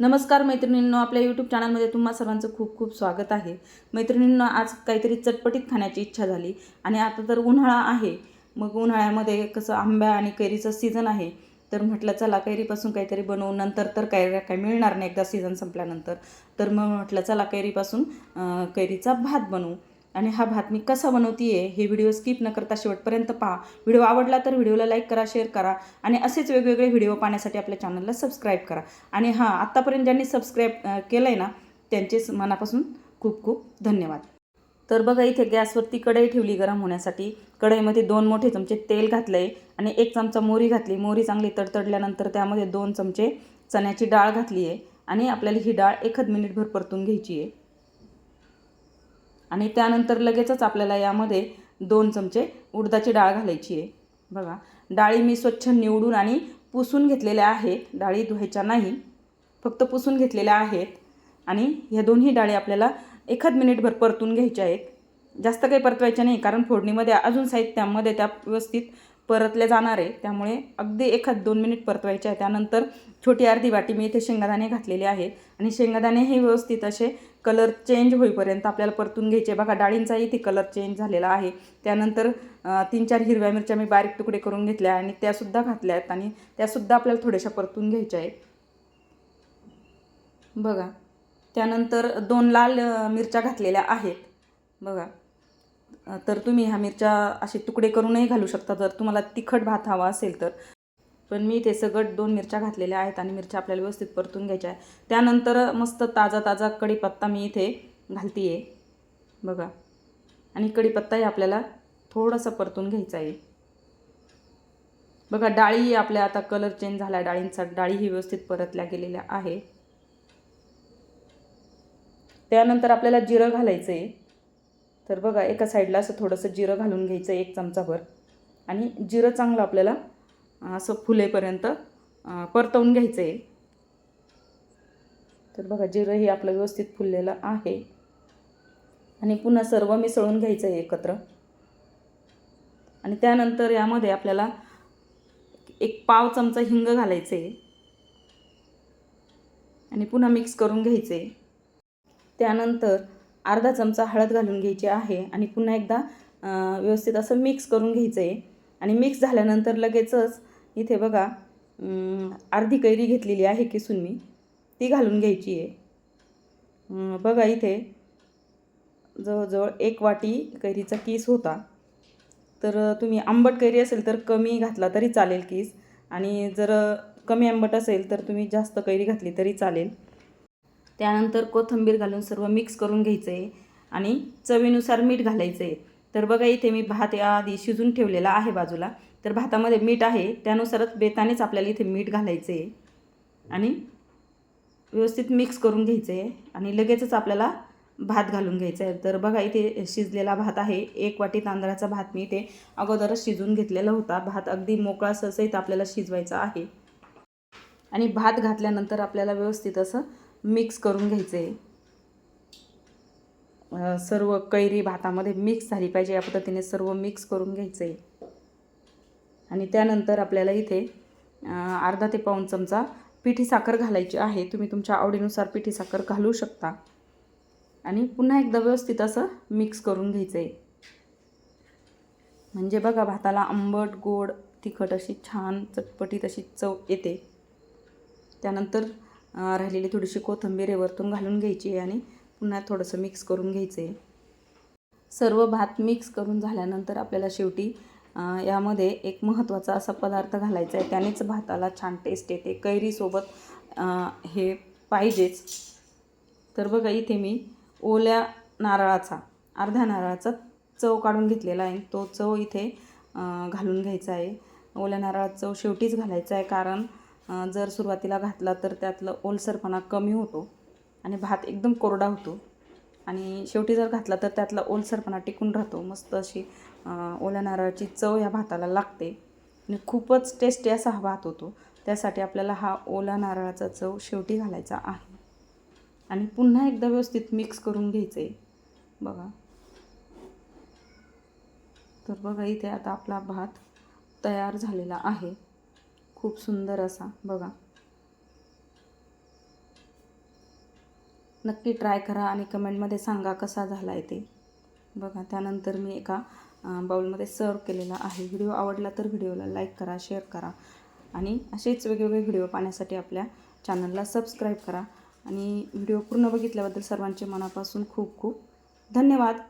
नमस्कार मैत्रिणींनो आपल्या यूट्यूब चॅनलमध्ये तुम्हा सर्वांचं खूप खूप स्वागत आहे. मैत्रिणींनो आज काहीतरी चटपटीत खाण्याची इच्छा झाली आणि आता तर उन्हाळा आहे. मग उन्हाळ्यामध्ये कसं आंब्या आणि कैरीचं सीझन आहे. तर म्हटलं चला कैरीपासून काहीतरी बनवू. नंतर तर कैऱ्या काय मिळणार नाही एकदा सीझन संपल्यानंतर. तर मग म्हटलं चला कैरीपासून कैरीचा भात बनवू. आणि हा भात मी कसा बनवते आहे हे व्हिडिओ स्किप न करता शेवटपर्यंत पहा. व्हिडिओ आवडला तर व्हिडिओला लाईक करा शेअर करा आणि असेच वेगवेगळे व्हिडिओ पाहण्यासाठी आपल्या चॅनलला सबस्क्राईब करा. आणि हां आत्तापर्यंत ज्यांनी सबस्क्राईब केलं आहे ना त्यांचेच मनापासून खूप खूप धन्यवाद. तर बघा इथे गॅसवरती कढई ठेवली गरम होण्यासाठी. कढईमध्ये दोन मोठे चमचे तेल घातलं आहे आणि एक चमचा मोहरी घातली. मोहरी चांगली तडतडल्यानंतर त्यामध्ये दोन चमचे चण्याची डाळ घातली आहे आणि आपल्याला ही डाळ एकच मिनिटभर परतून घ्यायची आहे आणि त्यानंतर लगेचच आपल्याला यामध्ये दोन चमचे उडदाची डाळ घालायची आहे. बघा डाळी मी स्वच्छ निवडून आणि पुसून घेतलेल्या आहेत. डाळी धुवायच्या नाही फक्त पुसून घेतलेल्या आहेत. आणि ह्या दोन्ही डाळी आपल्याला एखाद मिनिटभर परतून घ्यायच्या आहेत. जास्त काही परतवायच्या नाही कारण फोडणीमध्ये अजून साहित्यामध्ये त्या व्यवस्थित परतल्या जाणार आहे. त्यामुळे अगदी एखाद दोन मिनिट परतवायचे आहे. त्यानंतर छोटी अर्धी वाटी मी इथे शेंगादाणे घातलेले आहेत. आणि शेंगादाणे हे व्यवस्थित असे कलर चेंज होईपर्यंत आपल्याला परतून घ्यायचे बघा डाळींचाही इथे कलर चेंज झालेला आहे. त्यानंतर तीन चार हिरव्या मिरच्या मी बारीक तुकडे करून घेतल्या आणि त्यासुद्धा घातल्या आहेत आणि त्यासुद्धा आपल्याला थोड्याशा परतून घ्यायच्या आहेत. बघा त्यानंतर दोन लाल मिरच्या घातलेल्या आहेत. बघा तर तुम्ही ह्या मिरच्या असे तुकडे करूनही घालू शकता. जर तुम्हाला तिखट भात हवा असेल तर. पण मी ते सगळं दोन मिरच्या घातलेल्या आहेत आणि मिरच्या आपल्याला व्यवस्थित परतून घ्यायच्या आहे त्यानंतर मस्त ताजा ताजा कढीपत्ता मी इथे घालते आहे बघा. आणि कढीपत्ताही आपल्याला थोडासा परतून घ्यायचा आहे. बघा डाळी आपल्या आता कलर चेंज झाला डाळींचा डाळी ही व्यवस्थित परतल्या गेलेल्या आहे. त्यानंतर आपल्याला जिरं घालायचं आहे तर बघा एका साईडला असं थोडंसं जिरं घालून घ्यायचं आहे एक चमचाभर. आणि जिरं चांगलं आपल्याला असं फुलेपर्यंत परतवून घ्यायचं आहे तर बघा जिरं हे आपलं व्यवस्थित फुललेलं आहे. आणि पुन्हा सर्व मिसळून घ्यायचं आहे एकत्र. आणि त्यानंतर यामध्ये आपल्याला एक पाव चमचा हिंग घालायचं आहे आणि पुन्हा मिक्स करून घ्यायचे आहे त्यानंतर अर्धा चमचा हळद घालून घ्यायची आहे आणि पुन्हा एकदा व्यवस्थित असं मिक्स करून घ्यायचं आहे आणि मिक्स झाल्यानंतर लगेचच इथे बघा अर्धी कैरी घेतलेली आहे किसून मी. ती घालून घ्यायची आहे. बघा इथे जवळजवळ एक वाटी कैरीचा किस होता. तर तुम्ही आंबट कैरी असेल तर कमी घातला तरी चालेल किस. आणि जर कमी आंबट असेल तर तुम्ही जास्त कैरी घातली तरी चालेल. त्यानंतर कोथिंबीर घालून सर्व मिक्स करून घ्यायचं आहे आणि चवीनुसार मीठ घालायचं आहे तर बघा इथे मी भात याआधी शिजून ठेवलेला आहे बाजूला. तर भातामध्ये मीठ आहे त्यानुसारच बेतानेच आपल्याला इथे मीठ घालायचं आहे आणि व्यवस्थित मिक्स करून घ्यायचं आहे आणि लगेचच आपल्याला भात घालून घ्यायचा आहे तर बघा इथे शिजलेला भात आहे. एक वाटी तांदळाचा भात मी इथे अगोदरच शिजून घेतलेला होता. भात अगदी मोकळा ससहित आपल्याला शिजवायचा आहे. आणि भात घातल्यानंतर आपल्याला व्यवस्थित असं मिक्स करून घ्यायचे. सर्व कैरी भातामध्ये मिक्स झाली पाहिजे या पद्धतीने सर्व मिक्स करून घ्यायचे. आणि त्यानंतर आपल्याला इथे अर्धा ते पाऊण चमचा पिठी साखर घालायची आहे. तुम्ही तुमच्या आवडीनुसार पिठी साखर घालू शकता. आणि पुन्हा एकदा व्यवस्थित असं मिक्स करून घ्यायचं. आहे म्हणजे बघा भाताला आंबट गोड तिखट अशी छान चटपटीत अशी चव येते. त्यानंतर राहिलेली थोडीशी कोथिंबीर वरतून घालून घ्यायची आणि पुन्हा थोडंसं मिक्स करून घ्यायचं आहे सर्व भात मिक्स करून झाल्यानंतर आपल्याला शेवटी यामध्ये एक महत्त्वाचा असा पदार्थ घालायचा आहे. त्यानेच भाताला छान टेस्ट येते. कैरीसोबत हे पाहिजेच. तर बघा इथे मी ओल्या नारळाचा अर्ध्या नारळाचा चव काढून घेतलेला आहे. तो चव इथे घालून घ्यायचा आहे. ओल्या नारळाचा चव शेवटीच घालायचा आहे. कारण जर सुरुवातीला घातला तर त्यातलं ओलसरपणा कमी होतो आणि भात एकदम कोरडा होतो. आणि शेवटी जर घातला तर त्यातला ओलसरपणा टिकून राहतो. मस्त अशी ओल्या नारळाची चव या भाताला लागते. आणि खूपच टेस्टी असा हा भात होतो. त्यासाठी आपल्याला हा ओला नारळाचा चव शेवटी घालायचा आहे. आणि पुन्हा एकदा व्यवस्थित मिक्स करून घ्यायचं आहे बघा. तर बघा इथे आता आपला भात तयार झालेला आहे. खूप सुंदर असा बघा. नक्की ट्राय करा आणि कमेंटमध्ये सांगा कसा झाला आहे ते. बघा त्यानंतर मी एका बाउलमध्ये सर्व केलेला आहे. व्हिडिओ आवडला तर व्हिडिओला लाईक करा शेअर करा. आणि असेच वेगवेगळे व्हिडिओ पाहण्यासाठी आपल्या चॅनलला सबस्क्राईब करा. आणि व्हिडिओ पूर्ण बघितल्याबद्दल सर्वांचे मनापासून खूप खूप धन्यवाद.